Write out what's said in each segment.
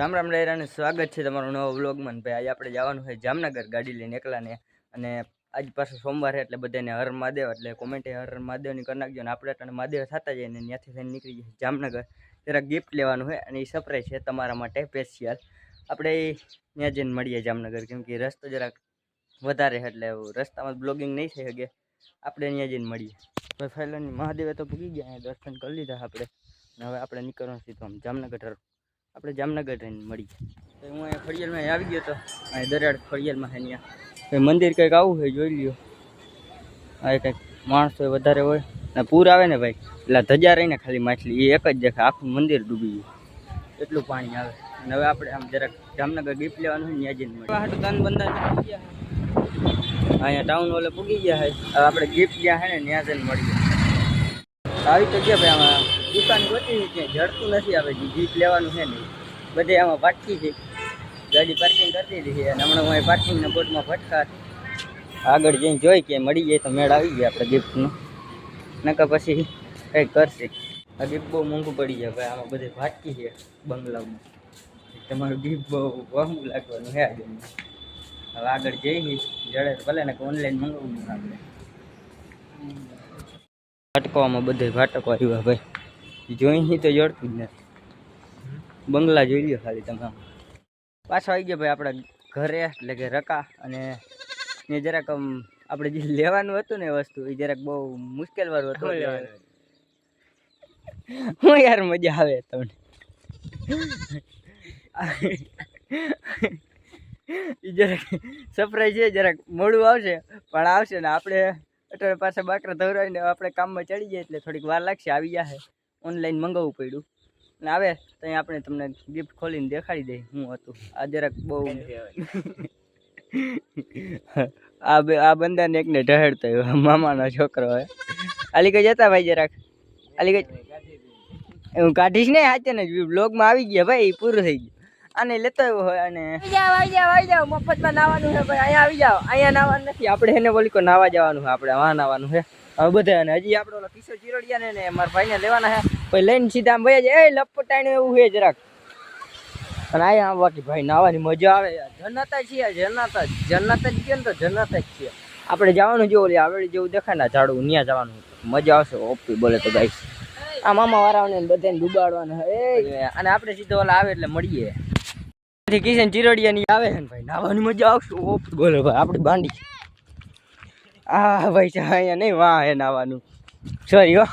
રામ રામ લહેરાને સ્વાગત છે તમારું નવો મન ભાઈ, આજે આપણે જવાનું છે જામનગર ગાડી લઈને એકલાને. અને આજ પાછો સોમવાર એટલે બધાને હર મહાદેવ, એટલે કોમેન્ટે હર મહાદેવની કરી નાખજો. ને આપણે તને મહાદેવ થતા જઈએ ને ત્યાંથી થઈને નીકળી જઈએ જામનગર. જરાક ગિફ્ટ લેવાનું છે અને એ સપરાય છે તમારા માટે સ્પેશિયલ આપણે ત્યાં જઈને મળીએ જામનગર, કેમ કે રસ્તો જરાક વધારે છે એટલે રસ્તામાં બ્લોગિંગ નહીં થઈ શકે. આપણે ત્યાં જઈને મળીએ. ભાઈ ફાઇલની મહાદેવે તો ભૂગી ગયા દર્શન કરી લીધા આપણે. હવે આપણે નીકળવાનું સીધું આમ જામનગર તરફ. આપણે જામનગર રહીને મળીએ તો હું અહીંયા ખડિયાલમાં આવી ગયો તો અહીં દરિયાળ ખડિયાલમાં છે ત્યાં મંદિર કંઈક આવું હોય જોઈ લ્યો. આ કંઈક માણસો વધારે હોય. ને પૂર આવે ને ભાઈ એટલે ધજા રહીને ખાલી માછલી એ એક જ દેખાય આખું મંદિર ડૂબી ગયું. એટલું પાણી આવે. અને હવે આપણે આમ જરાક જામનગર ગિફ્ટ લેવાનું હોય ત્યાં જઈને હાટું બંધા ગયા. છે. અહીંયા ટાઉન હોલે પૂગી ગયા છે. આપણે ગિફ્ટ ગયા છે ને ત્યાં જઈને મળીએ. આવી તો ગયા ભાઈ આમાં. દુકાન ગોતી છે, જડતું નથી આવે જીપ લેવાનું છે નહીં બધે આમાં ભટકી છે. ગાડી પાર્કિંગ કરતી હતી અને હમણાં હું પાર્કિંગના બોટમાં ફટકાર આગળ જઈને જોઈ કે મળી જાય તો મેળ આવી ગયા આપણે ગિફ્ટનું નકા પછી કંઈક કરશે. આ ગિફ્ટ બહુ મોંઘું પડી જાય ભાઈ, આમાં બધે ભાટકી છે બંગલામાં. તમારું ગિફ્ટ બહુ મોંઘું લાગવાનું છે આજે. હવે આગળ જઈ જડે ભલે ને ઓનલાઈન મંગાવવું આપણે. ફાટકવામાં બધે ભાટકો આવ્યા ભાઈ. જોઈ તો જડતું જ નથી. બંગલા જોઈ લ્યો ખાલી તમે. પાછો આવી ગયા ભાઈ આપણા ઘરે એટલે કે રકા અને એ જરાક આપણે જે લેવાનું હતું ને વસ્તુ એ જરાક બહુ મુશ્કેલ વાળું હતું હું યાર મજા આવે તમને. જરાક સરપ્રાઈઝ છે જરાક મોડું આવશે પણ આવશે ને આપણે અત્યારે પાછા બાકરા ધવરાવીને આપણે કામમાં ચડી જાય એટલે થોડીક વાર લાગશે આવી જશે ઓનલાઈન મંગાવવું પડ્યું. અને આવે તો અહીં આપણે તમને ગિફ્ટ ખોલીને દેખાડી દઈએ હું હતું. આ જરાક બહુ આ બે આ બંદાને એકને ઢહેડતો આવ્યો મામાનો છોકરો હોય આલી કઈ જતા ભાઈ જરાક? આલી કઈ હું કાઢીશ ને હાચે ને બ્લોગમાં આવી ગયા ભાઈ પૂરું થઈ ગયું. આને લેતો આવ્યો હોય અને આવી જાવ આવી જાવ આવી જાવ મફતમાં નાવાનું છે ભાઈ અહીંયા આવી જાવ અહીંયા નાવાનું નથી. આપણે એને બોલી કો નાવા જવાનું છે આપણે વાં નાવાનું છે. હવે બધા અને હજી આપણે ઓલા કિશોર ચિરોડિયા ને મારા ભાઈને લેવાના છે. પછી લઈને સીધા આમ ભાઈ એ લપટાઈને એવું છે જરાક. અને આ બાકી ભાઈ નાવાની મજા આવે. જન્નત જ છીએ જન્નત જ. જન્નત જ કે ને તો જન્નત જ છીએ. આપણે જવાનું જો ઓલી આવેલી જેવું દેખાય ને ઝાડું ત્યાં જવાનું. મજા આવશે ઓપી બોલે તો ભાઈ આ મામા વાળાને બધાને ડુબાડવાના એ અને આપણે સીધો ઓલા આવે એટલે મળીએ. કિશન ચિરડિયા ની આવે છે ને ભાઈ. નાવાની મજા આવશે ઓપી બોલે ભાઈ. આપણી બાંડી આ ભાઈ છે અહીંયા નહીં વાહ એ નાવાનું સોરી હો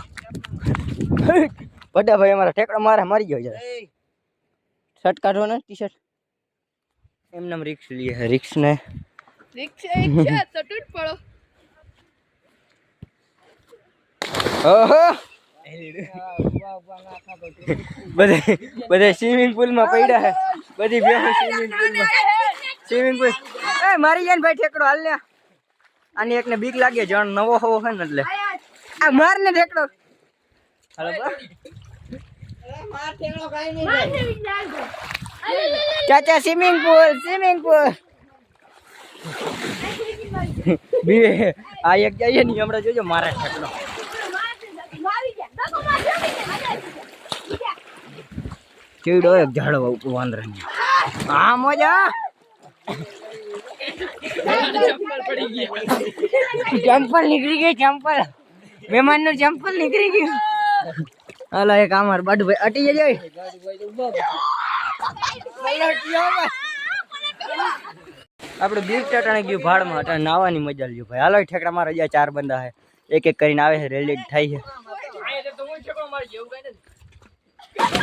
બધા ભાઈ અમારા ઠેકડા મારા મારી ગયો જરા શર્ટ કાઢો ને ટી શર્ટ એમને રિક્સ લઈએ રિક્સ ને તો તૂટ પડો ઓહો બધે બધે સ્વિમિંગ પુલમાં પડ્યા છે બધી સ્વિમિંગ પુલમાં સ્વિમિંગ પુલ એ મારી જાય ભાઈ ઠેકડો હાલ ને આની એકને બીક લાગે જણ નવો હોવો હોય ને એટલે. આ માર ને ઢેકડો. ચાચા સ્વિમિંગ પુલ સ્વિમિંગ પુલ બે આ એક જઈએ ને હમણાં જોજો મારે ઢેકડો. ચીડો એક ઝાડવા ઉપર વાંદરાની. આ મોજા. ચંપલ નીકળી ગઈ ચંપલ મહેમાનનું ચંપલ નીકળી ગયું. હાલો એક અમાર બાડુભાઈ અટી જજો આપણે બીજ ચટાણે ગયું ભાડમાં અટાણે નાવાની મજા લ્યો ભાઈ. હાલો ઠેકડા મારા જ્યાં ચાર બંદા છે. એક એક કરીને આવે છે રેલી થાય છે.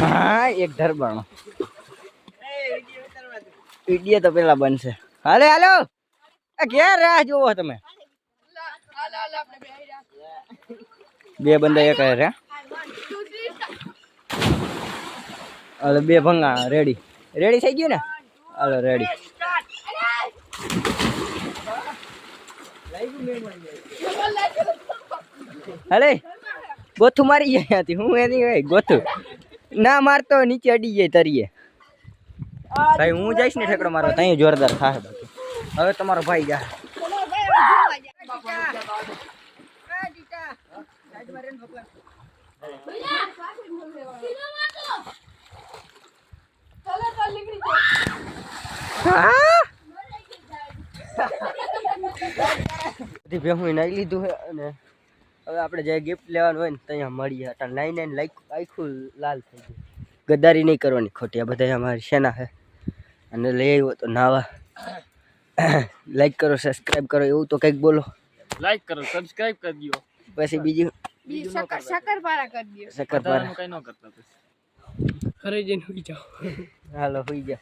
હા એક ધરબાણો. વીડિયો તો પેલા બનશે. હાલે, હાલો. ક્યાં રાહ જોવો તમે? બે બંદા એક રે હાલો, બે ભંગા રેડી રેડી થઈ ગયું ને? હાલો રેડી હાલે, ગોથું મારી જાય ત્યાંથી હું એની ગોથું. ના મારતો, નીચે અડી જાય તરીએ. ભાઈ, હું જઈશ ને ઠેકડો મારો ત્યાં જોરદાર થાય બાકી. હવે તમારો ભાઈ જા. બધી ભેહું નાઈ લીધું અને હવે આપણે જે ગિફ્ટ લેવાનું હોય ને, ત્યાં મળીએ. નાઈને લાઈક આખું લાલ થઈ ગયું. ગદ્દારી નહીં કરવાની. ખોટી આ બધા અમારી સેના છે અને લઈ આવ્યો તો નાવા. લાઈક કરો સબસ્ક્રાઈબ કરો એવું તો કંઈક બોલો. લાઈક કરો સબસ્ક્રાઇબ કરી દો પછી બીજું? શક્કરપારા કરી દો શક્કરપારા કઈ ન કરતા ઘરે જઈને હોઈ જાઓ. હાલો હોઈ જા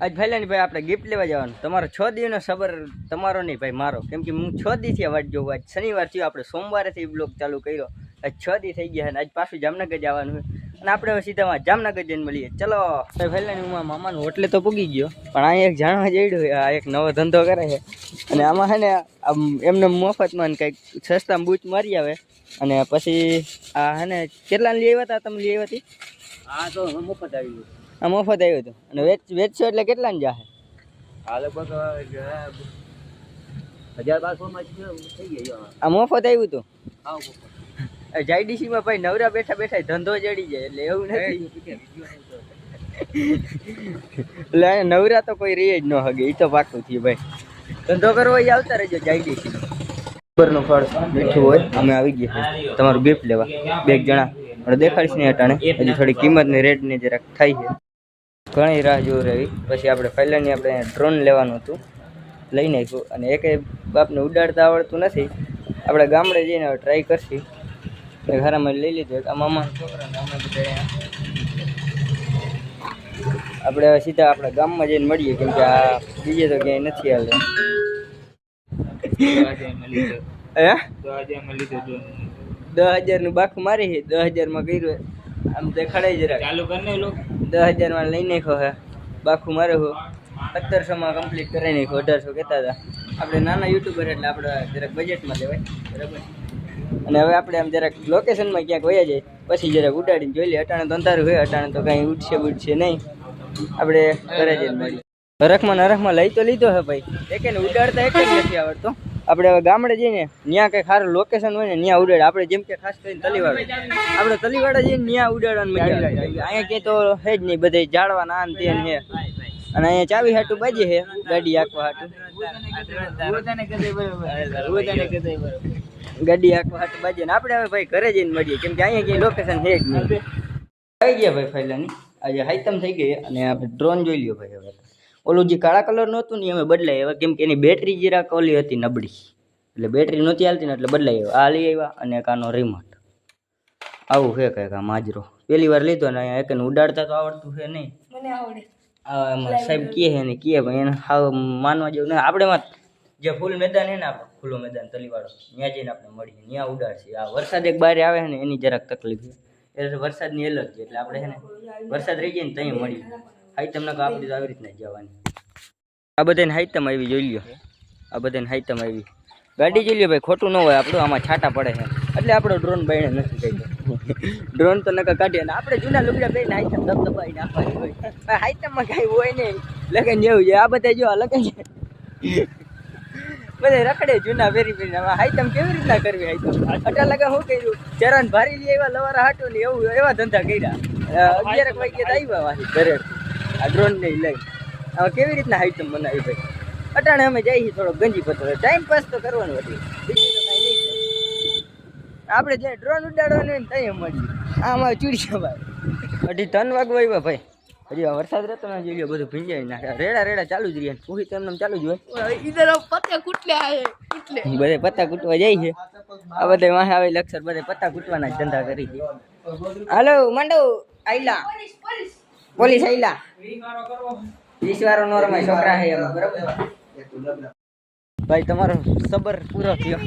આજ ભાઈલાની ભાઈ આપણે ગિફ્ટ લેવા જવાનું. તમારો છ દિવસનો સબર તમારો નહીં ભાઈ મારો. કેમ કે હું છ દિવસથી વાટ જોઉં. આજ શનિવાર થયો આપણે સોમવારેથી બ્લોગ ચાલુ કર્યો. છ દી થઈ ગયા અને આજ પાછું જામનગર જવાનું છે. અને આપણે હવે સીધા જામનગર જઈને મળીએ. ચલો. ફેલાની હું મામાનું હોટલે તો પૂગી ગયો. પણ આ એક જાણવા જઈડ્યું આ એક નવો ધંધો કરે છે. અને આમાં છે ને આમ એમને મફતમાં કંઈક સસ્તામાં બૂચ મારી આવે. અને પછી આ હે ને કેટલા લઈ આવ્યા હતા તમે લઈ આવ્યા હતી આ તો મફત આવી ગયું. આ મફત આવ્યું હતું. અને વેચ વેચશો એટલે કેટલા ને જાહે? આ લગભગ હજાર બારસો માં થઈ ગયો આ મફત આવ્યું હતું? હા જાયડીસી માં ભાઈ નવરા બેઠા બેઠા ધંધો જડી જાય એટલે એવું નથી. એટલે નવરા તો કોઈ રહી જ ન હગે એ તો પાકું થયું ભાઈ. ધંધો કરવો એ આવતા રહેજો જાયડીસી ઉપરનું ફળ મીઠું હોય અમે આવી ગયા છે તમારું ગિફ્ટ લેવા. બે જણા. પણ દેખાડીશ નહીં અટાણે. હજી થોડી કિંમતની રેટની જરાક થાય છે. ઘણી રાહ જોઈ રહી. પછી આપણે પહેલાંની આપણે ડ્રોન લેવાનું હતું. લઈ નાખ્યું. અને એકે બાપને ઉડાડતા આવડતું નથી. આપણે ગામડે જઈને હવે ટ્રાય કરશી. એક હારામાં લઈ લીધું. એક આ મામાના છોકરાને અમે બધા આપણે હવે સીધા આપણા ગામમાં જઈને મળીએ કેમ કે આ બીજે તો ક્યાંય નથી હાલે. દસ દસ હજારનું બાખું મારી છે દસ હજારમાં કર્યું આમ દેખાડે જરાક ચાલુ લોકો દસ હજારમાં લઈ નાખ્યો હે. બાખું મારે હું. સત્તરસોમાં કમ્પ્લીટ કરાવી નાખ્યો અઢારસો કહેતા હતા. આપણે નાના યુટ્યુબર એટલે આપણે જરાક બજેટમાં લેવાય. બરાબર? અને હવે આપણે આમ જરાક લોકેશનમાં ક્યાંક વયા જઈએ, પછી જરાક ઉડાડીને જોઈ લઈએ. અટાણે તો અંધારું હોય, અટાણે તો કાંઈ ઉઠશે બુડશે નહીં. આપણે ઘરે જઈને મળીએ. નરખમાં નરખમાં લઈ તો લીધો હે ભાઈ. એકે ને ઉડાડતા એક જ નથી આવડતો. આપણે હવે ગામડે જઈને ત્યાં કંઈક સારું લોકેશન હોય ને ત્યાં ઉડાડે આપણે જેમ કે ખાસ કરીને તલીવાડા. આપણે તલીવાડા જઈને ત્યાં ઉડાડવાનું અહીંયા ક્યાંય તો હે જ નહીં બધે જાળવાના આન તે અને અહીંયા ચાવી હાટું બાજી છે, ગાડી આખવા હાટું. ગાડી આખવા હાટું બાજી ને આપણે હવે ભાઈ ઘરે જઈને મળીએ, કેમ કે અહીંયા ક્યાંય લોકેશન છે જ નહીં. આવી ગયા ભાઈ ફાઇલાની આજે હાઈતમ થઈ ગઈ અને આપણે ડ્રોન જોઈ લ્યો ભાઈ હવે. ઓલું જે કાળા કલરનું હતું ને અમે બદલાઈ આવ્યા, કેમ કે એની બેટરી જરાક ઓલી હતી નબળી. એટલે બેટરી નહોતી હાલતી ને એટલે બદલાઈ આવ્યા. આ લઈ આવ્યા અને કાનો રિમોટ આવું છે કંઈક આ માજરો પહેલી વાર લીધો ને અહીંયા એકને ઉડાડતા તો આવડતું છે નહીં. મને આવડે. સાહેબ કહે છે ને કહે ભાઈ એને હાવ માનવા જેવું ના આપણે માં જે ફૂલ મેદાન છે ને આપણે ખુલ્લું મેદાન તલીવાળો ત્યાં જઈને આપણે મળીએ. ત્યાં ઉડાડશે આ વરસાદ એક બારે આવે ને એની જરાક તકલીફ છે. એટલે વરસાદની એલર્જી એટલે આપણે હે ને વરસાદ રહી જાય ને ત્યાં મળીએ. હાઈતમ ના આપણે તો આવી રીતના જવાની. આ બધાને હાઈતમ આવી જોઈ લ્યો. આ બધાને હાઈતમ આવી. ગાડી જોઈ લ્યો ભાઈ ખોટું ન હોય આપણું આમાં છાંટા પડે છે. એટલે આપણો ડ્રોન બાઈને નથી કહી ડ્રોન તો નકા કાઢીએ ને આપણે જૂના લુગડા પહેરીને હાઈતમ ને નાખવાની હોય. હાઈતમમાં કાંઈ હોય નહીં. લગન જેવું છે. આ બધા જો લગન બધે રખડે જૂના પહેરી પહેરીને. હાઈતમ કેવી રીતના કરવી આઈટમ? અટા લગા શું કર્યું? ચરણ ભારી લઈ એવા લવારા હાટો ને એવું, એવા ધંધા કર્યા. અત્યારે વાગે તો આવ્યા વાહી ઘરે આ ડ્રોન નહીં લઈ હવે કેવી રીતના હાઈટમ બનાવી ભાઈ? અટાણે અમે જઈએ થોડો ગંજી પતો ટાઈમ પાસ તો કરવાનું હતું બીજું તો કાંઈ નહીં થાય. આપણે જે ડ્રોન ઉડાડવાનું હોય ને ત્યાં મળીએ આ અમારે ચૂડિયા ભાઈ. અઢી ત્રણ વાગવા આવ્યા ભાઈ. હજી આ વરસાદ રહેતો ના જોઈ બધું ભીંજાઈ નાખે રેડા રેડા ચાલુ જ રહ્યા પૂરી તો એમને ચાલુ જ હોય. ઇધર પત્તા કૂટલે આયે બધે પત્તા કૂટવા જાય છે. આ બધે વાહ આવે લક્ષર બધે પત્તા કૂટવાના જ ધંધા કરી છે. હાલો મંડો આઈલા પોલીસ આઈલા વીસ વાળો નો રમાય છોકરા છે બરાબર? ભાઈ તમારો સબર પૂરો થયો.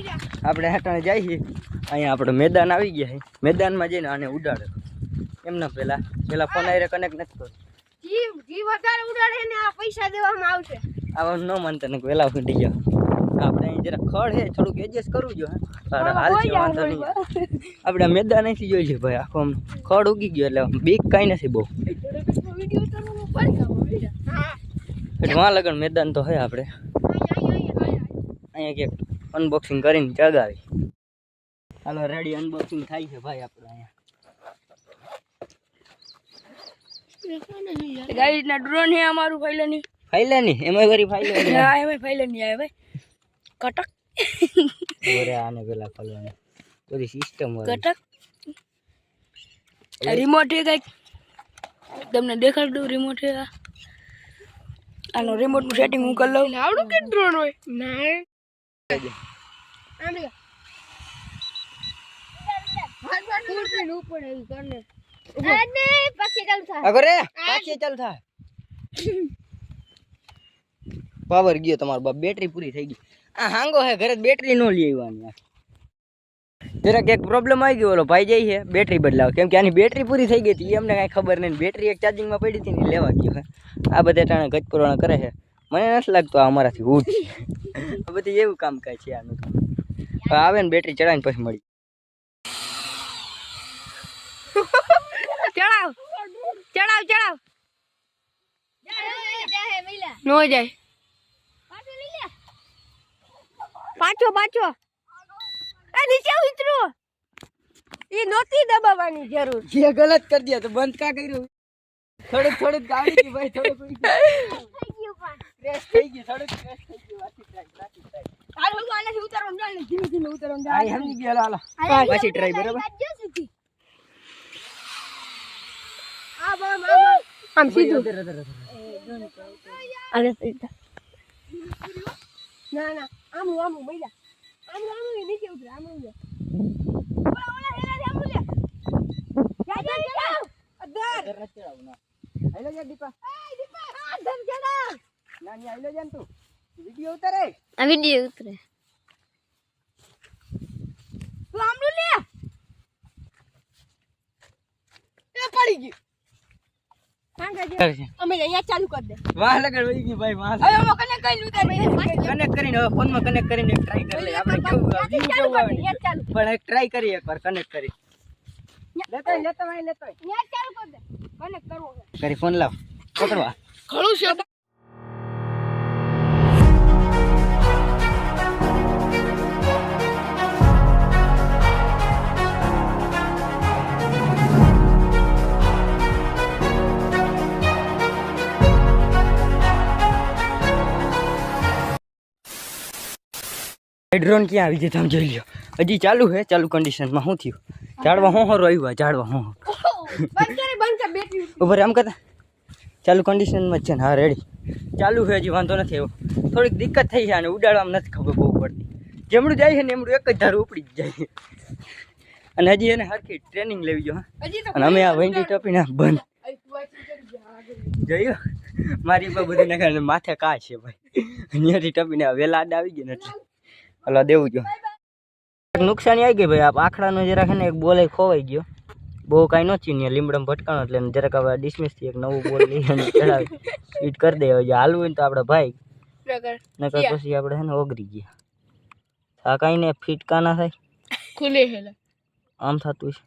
આપણે હાટાણે જઈએ અહીંયા આપણે મેદાન આવી ગયા છે. મેદાનમાં જઈને આને ઉડાડે. એમને પેલા પેલા ફોન આવીને કનેક્ટ નથી કરતો જી વધારે ઉડાડે ને આ પૈસા દેવામાં આવશે. આવા ન માનતા ને વેલા ફૂટી ગયા. આપણે અહીં જરા ખડ છે થોડુંક એડજસ્ટ કરવું જો હાલ છે વાંધો નહીં. આપણે મેદાન અહીંથી જોઈ છે ભાઈ આખો આમ ખડ ઉગી ગયો એટલે બીક કાંઈ નથી બહુ. હા એટલે વાં લગન મેદાન તો હે આપણે. અહીંયા ક્યાંક અનબોક્સિંગ કરીને ચગાવી હાલો રેડી અનબોક્સિંગ થાય છે ભાઈ આપણે અહીંયા. ગાઈડ ના ડ્રોન હે અમારું પહેલાની ફાઈલા ની એમાં વરી ફાઈલા હા. એમાં ફાઇલ નહીં આવે ભાઈ. કટક. ઓરે આને પેલા ખોલવાનું બધી સિસ્ટમ કટક. રિમોટ એ કંઈક. તમને દેખાડ દઉં રિમોટ હે આ. આનો રિમોટનું સેટિંગ હું કરી લઉં. આવડું કે ડ્રોન હોય? ના. પાવર ગયો તમારો બાપ બેટરી પૂરી થઈ ગઈ. આ હાંગો હે ઘરે બેટરી નો લઈ આવવાની આ. જરાક એક પ્રોબ્લેમ આવી ગયો ઓલો ભાઈ જાય છે બેટરી બદલાવ. કેમ કે આની બેટરી પૂરી થઈ ગઈ હતી એમને કાંઈ ખબર નહીં. બેટરી એક ચાર્જિંગમાં પડી હતી ને ઈ લેવા ગયો હે આ બધા ટાણે ગજપુરાણા કરે છે. મને નથી લાગતું આ અમારાથી ઉઠ આ બધી એવું કામ કાંઈ છે આનું. આવે ને બેટરી ચડાવીને પછી મળી. ચડાવ. ચડાવ ચડાવ. નો જાય. પાછો પાછો. નીચે ઉતરો એ નહોતી દબાવવાની જરૂર. જે ગલત કરી દે તો બંધ કા કર્યું? થોડુંક થોડુંક ગાડી ભાઈ થોડુંક ક્રેશ થઈ ગયું થોડુંક ક્રેશ થઈ ગયું વાસી ટ્રાય વાસી ટ્રાય હાલ હું આનાથી ઉતારવાનું જાય ધીમે ધીમે ઉતારવાનું આ સમજી ગયો હાલો પાછી ટ્રાય બરાબર આમ સીધું. આને ના ના આમ આમ મજા આમ આમ નીચે ઉતરે આમ આમ ઓલા ઓલા હેલા આમ લે જા જા જા અદર અધર નથી ચડાવવું, ના. હાલો જા દીપા એ દીપા અદર જડા ના ની હાલો જા ને તું વિડિયો ઉતારે આ વીડિયો ઉતરે. તું લે. એ પડી ગયું. અમે અહીંયા ચાલુ કરી દે. વાહ લગડ વહી ગઈ ભાઈ વાહ. હવે અમે કને કઈ ઉતાર કનેક્ટ કરીને હવે ફોનમાં કનેક્ટ કરીને એક ટ્રાય કરી લઈએ આપણે કેવું આવે પણ એક ટ્રાય કરીએ એકવાર કનેક્ટ કરી લેતો લેતો લેતો ચાલુ કરી દે. કનેક્ટ કરવો કરી ફોન લાવ. પકડવા. ઘણું છે. ડ્રોન ક્યાં આવી જાય તમે જોઈ લ્યો. હજી ચાલુ હે ચાલુ કન્ડિશનમાં શું થયું? ઝાડવા હું હરો આવ્યા ઝાડવા હું ઉપર આમ કરતા. ચાલુ કન્ડિશનમાં જ છે ને હા રેડી ચાલુ છે હજી વાંધો નથી એવો થોડીક દિક્કત થઈ છે અને ઉડાડવામાં નથી ખબર બહુ પડતી. જેમડું જાય છે ને એમડું એક જ ધારું ઉપડી જ જાય અને હજી એને હરખી ટ્રેનિંગ લેવી જો અને અમે આ વેંડી ટપીને બંધ. જોયું? મારી પર બધું નાખે માથે કા છે ભાઈ. અહીંયાથી ટપીને વેલા આડા આવી ગઈ ને એટલે દેવું ગયો. નુકસાની આવી ગઈ ભાઈ. આ આખડાનો જરાક ને એક બોલે ખોવાઈ ગયો. બહુ કાંઈ નહોતી ને લીમડમ ભટકાણો એટલે જરાક હવે ડિસમિસથી એક નવું બોલ લઈ અને ચડાવી. સ્પીટ કરી દે હવે. હાલવું હોય તો આપણે ભાઈ. નકર પછી આપણે છે ને ઓગરી ગયા. આ કાંઈ ને ફીટકા ના થાય. ખુલે આમ થતું છે.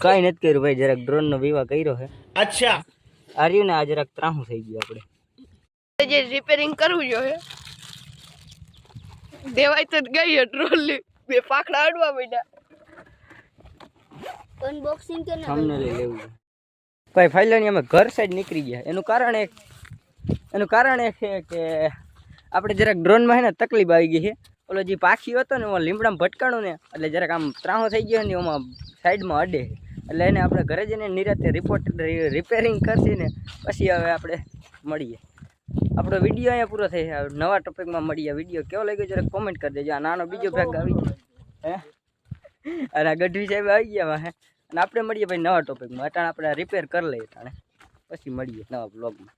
કાંઈ નથી કર્યું ભાઈ. જરાક ડ્રોન નો વિવાહ કર્યો છે. અચ્છા. આર્યું ને આ જરાક ત્રાહું થઈ ગયું આપણે. રિપેરિંગ કરવું જોઈએ. દેવાય તો ગઈ ટ્રોલી બે પાખડા અડવા માંડ્યા. અનબોક્સિંગ કે સામને લઈ લેવું છે. ભાઈ ફાઇલરની અમે ઘર સાઈડ નીકળી ગયા. એનું કારણ એક એનું કારણ એ છે કે આપણે જરાક ડ્રોનમાં છે ને તકલીફ આવી ગઈ છે. ઓલો જે પાખી હતો ને એમાં લીમડામાં ભટકાણું ને એટલે જરાક આમ ત્રાહો થઈ ગયો ને એમાં સાઈડમાં અડે એટલે એને આપણે ઘરે જઈને નિરાતે રિપોર્ટ રિપેરિંગ કરશે પછી હવે આપણે મળીએ. આપણો વીડિયો અહીંયા પૂરો થઈ નવા ટોપિકમાં મળીએ. વીડિયો કેવો લાગ્યો જરાક કોમેન્ટ કરી દેજો. આ નાનો બીજો ભાગ આવી ગયો. હે? અને આ ગઢવી સાહેબ આવી ગયા હે અને આપણે મળીએ ભાઈ નવા ટોપિકમાં અટાણે આપણે રિપેર કરી લઈએ અટાણે. પછી મળીએ નવા બ્લોગમાં